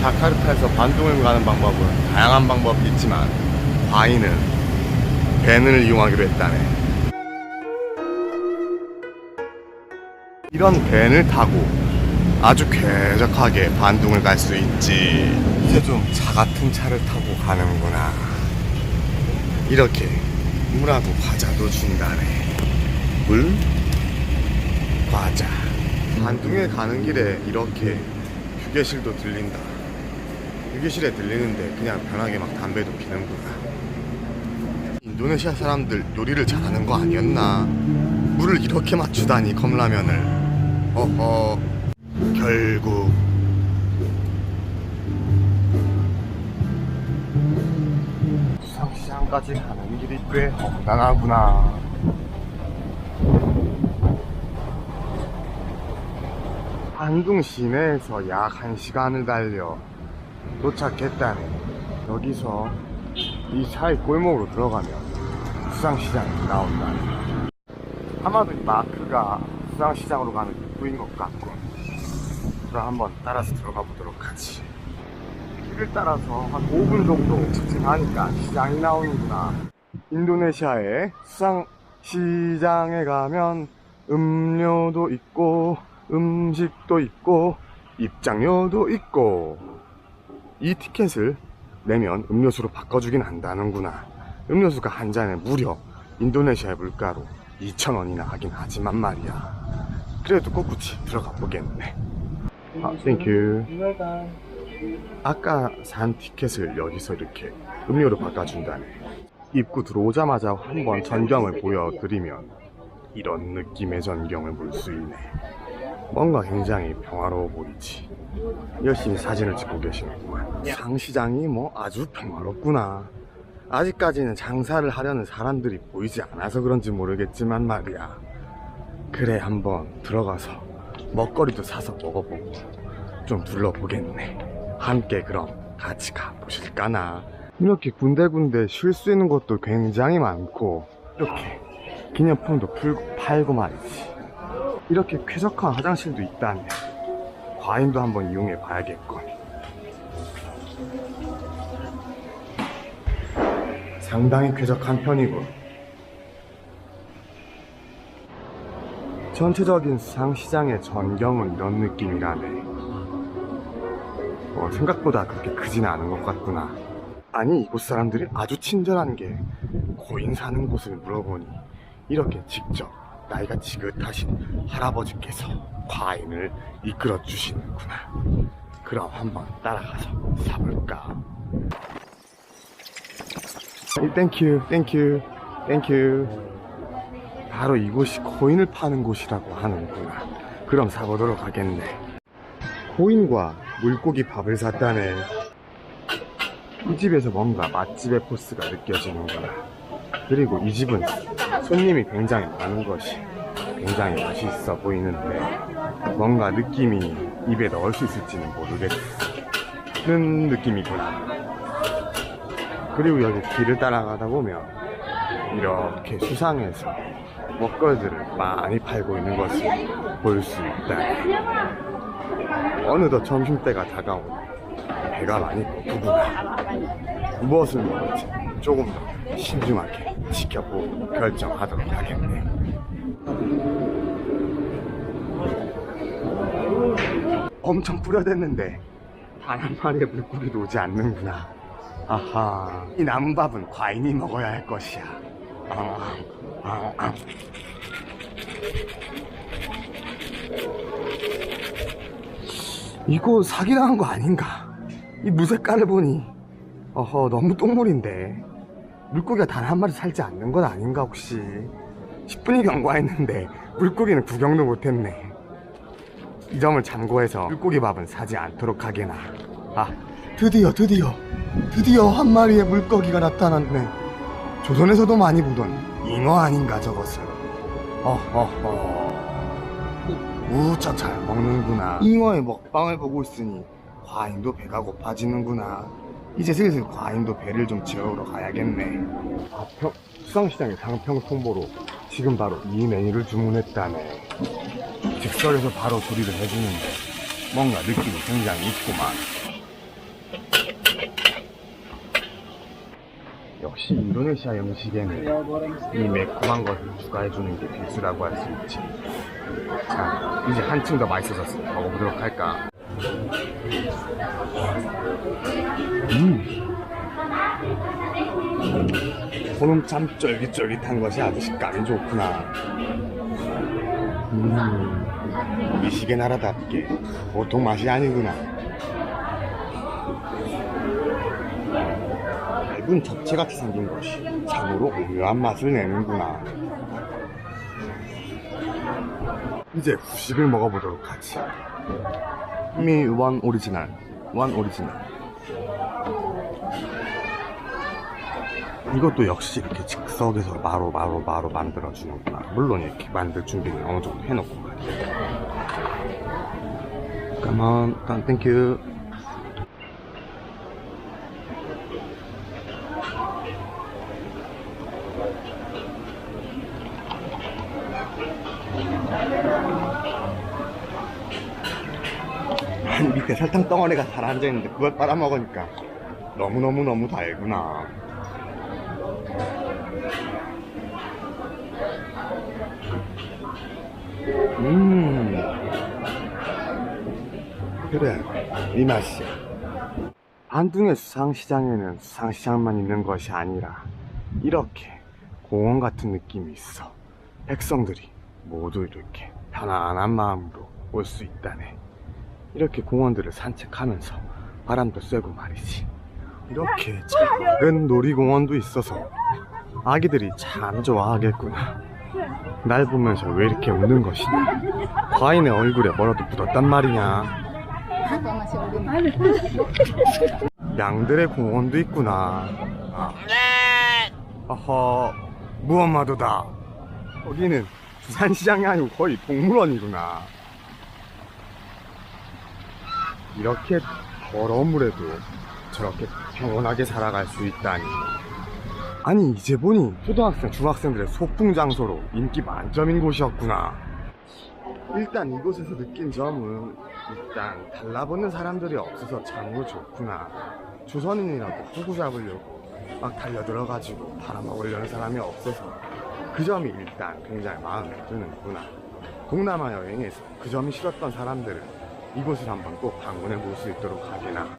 자카르타에서 반둥을 가는 방법은 다양한 방법이 있지만 과인은 밴을 이용하기로 했다네. 이런 밴을 타고 아주 쾌적하게 반둥을 갈 수 있지. 이제 좀 차 같은 차를 타고 가는구나. 이렇게 물하고 과자도 준다네. 물, 과자. 반둥에 가는 길에 이렇게 휴게실도 들린다. 휴게실에 들리는데 그냥 편하게 막 담배도 피는구나. 인도네시아 사람들 요리를 잘하는 거 아니었나? 물을 이렇게 맞추다니 컵라면을. 어허. 결국 수상시장까지 가는 길이 꽤 험난하구나. 한둥 시내에서 약 1시간을 달려 도착했다네. 여기서 이 사이 골목으로 들어가면 수상시장이 나온다네. 아마도 이 마크가 수상시장으로 가는 입구인 것 같군. 그럼 한번 따라서 들어가 보도록 하지. 길을 따라서 한 5분 정도 직진하니까 시장이 나오는구나. 인도네시아의 수상시장에 가면 음료도 있고 음식도 있고 입장료도 있고 이 티켓을 내면 음료수로 바꿔주긴 한다는구나. 음료수가 한 잔에 무려 인도네시아의 물가로 2,000원이나 하긴 하지만 말이야. 그래도 꿋꿋이 들어가 보겠네. 아, 땡큐. 아까 산 티켓을 여기서 이렇게 음료로 바꿔준다네. 입구 들어오자마자 한번 전경을 보여드리면 이런 느낌의 전경을 볼 수 있네. 뭔가 굉장히 평화로워 보이지. 열심히 사진을 찍고 계시는구만. 장시장이 뭐 아주 평화롭구나. 아직까지는 장사를 하려는 사람들이 보이지 않아서 그런지 모르겠지만 말이야. 그래, 한번 들어가서 먹거리도 사서 먹어보고 좀 둘러보겠네. 함께 그럼 같이 가보실까나. 이렇게 군데군데 쉴 수 있는 곳도 굉장히 많고, 이렇게 기념품도 풀고 팔고 말이지. 이렇게 쾌적한 화장실도 있다네. 과인도 한번 이용해 봐야겠군. 상당히 쾌적한 편이고 전체적인 수상시장의 전경은 이런 느낌이라네 어, 생각보다 그렇게 크진 않은 것 같구나 아니 이곳 사람들이 아주 친절한 게 고인 사는 곳을 물어보니 이렇게 직접 나이가 지긋하신 할아버지께서 과인을 이끌어 주시는구나. 그럼 한번 따라가서 사볼까? 땡큐 땡큐 땡큐 바로 이곳이 코인을 파는 곳이라고 하는구나. 그럼 사보도록 하겠네. 코인과 물고기 밥을 샀다네. 이 집에서 뭔가 맛집의 포스가 느껴지는구나 그리고 이 집은 손님이 굉장히 많은 것이 굉장히 맛있어 보이는데 뭔가 느낌이 입에 넣을 수 있을지는 모르겠는 느낌이구나 그리고 여기 길을 따라가다 보면 이렇게 수상해서 먹거리들을 많이 팔고 있는 것을 볼 수 있다. 어느덧 점심때가 다가오니 배가 많이 고프구나. 무엇을 먹을지 조금 더 신중하게 지켜보고 결정하도록 하겠네. 엄청 뿌려댔는데 단 한 마리의 물고기도 오지 않는구나. 아하, 이 남은 밥은 과인이 먹어야 할 것이야. 아, 아, 아. 이거 사기당한 거 아닌가? 이 무색깔을 보니, 어허, 너무 똥물인데. 물고기가 단 한 마리 살지 않는 건 아닌가, 혹시? 10분이 경과했는데, 물고기는 구경도 못했네. 이 점을 참고해서 물고기 밥은 사지 않도록 하게나. 아, 드디어, 드디어, 드디어 한 마리의 물고기가 나타났네. 조선에서도 많이 보던 잉어 아닌가 저것은. 어허허. 무척 잘 먹는구나. 잉어의 먹방을 보고 있으니 과인도 배가 고파지는구나. 이제 슬슬 과인도 배를 좀 지어오러 가야겠네. 아, 평, 수상시장의 상평 통보로 지금 바로 이 메뉴를 주문했다네. 즉석에서 바로 조리를 해주는데 뭔가 느낌이 굉장히 있구만. 역시 인도네시아 음식에는 이 매콤한 것을 추가해주는 게 필수라고 할 수 있지. 자, 이제 한층 더 맛있어졌어. 먹어보도록 할까. 음. 소름 참 쫄깃쫄깃한 것이 아주 식감이 좋구나. 음, 미식의 나라답게 보통 맛이 아니구나. 얇은 잡채같이 생긴 것이 참으로 오묘한 맛을 내는구나. 이제 후식을 먹어보도록 하지. 오리지널, 원 오리지널. 이것도 역시 이렇게 즉석에서 바로 바로 바로 만들어주는구나. 물론 이렇게 만들 준비는 어느 정도 해놓고. Come on, thank you. 한 밑에 설탕 덩어리가 잘 앉아 있는데 그걸 빨아먹으니까 너무너무너무 달구나. 음. 그래, 이 맛이야. 안둥의 수상시장에는 수상시장만 있는 것이 아니라 이렇게 공원 같은 느낌이 있어. 백성들이 모두 이렇게 편안한 마음으로 올 수 있다네. 이렇게 공원들을 산책하면서 바람도 쐬고 말이지. 이렇게 작은 놀이공원도 있어서 아기들이 참 좋아하겠구나. 날 보면서 왜 이렇게 웃는 것이냐? 과인의 얼굴에 뭐라도 묻었단 말이냐? 양들의 공원도 있구나. 아. 어허, 무엄마도다. 거기는 부산시장이 아니고 거의 동물원이구나. 이렇게 더러운 물에도 저렇게 평온하게 살아갈 수 있다니. 아니, 이제 보니 초등학생, 중학생들의 소풍 장소로 인기 만점인 곳이었구나. 일단 이곳에서 느낀 점은 일단 달라붙는 사람들이 없어서 참으로 좋구나. 조선인이라도 호구 잡으려고 막 달려들어가지고 팔아먹으려는 사람이 없어서 그 점이 일단 굉장히 마음에 드는구나. 동남아 여행에서 그 점이 싫었던 사람들은 이곳을 한번 꼭 방문해 볼 수 있도록 하게나.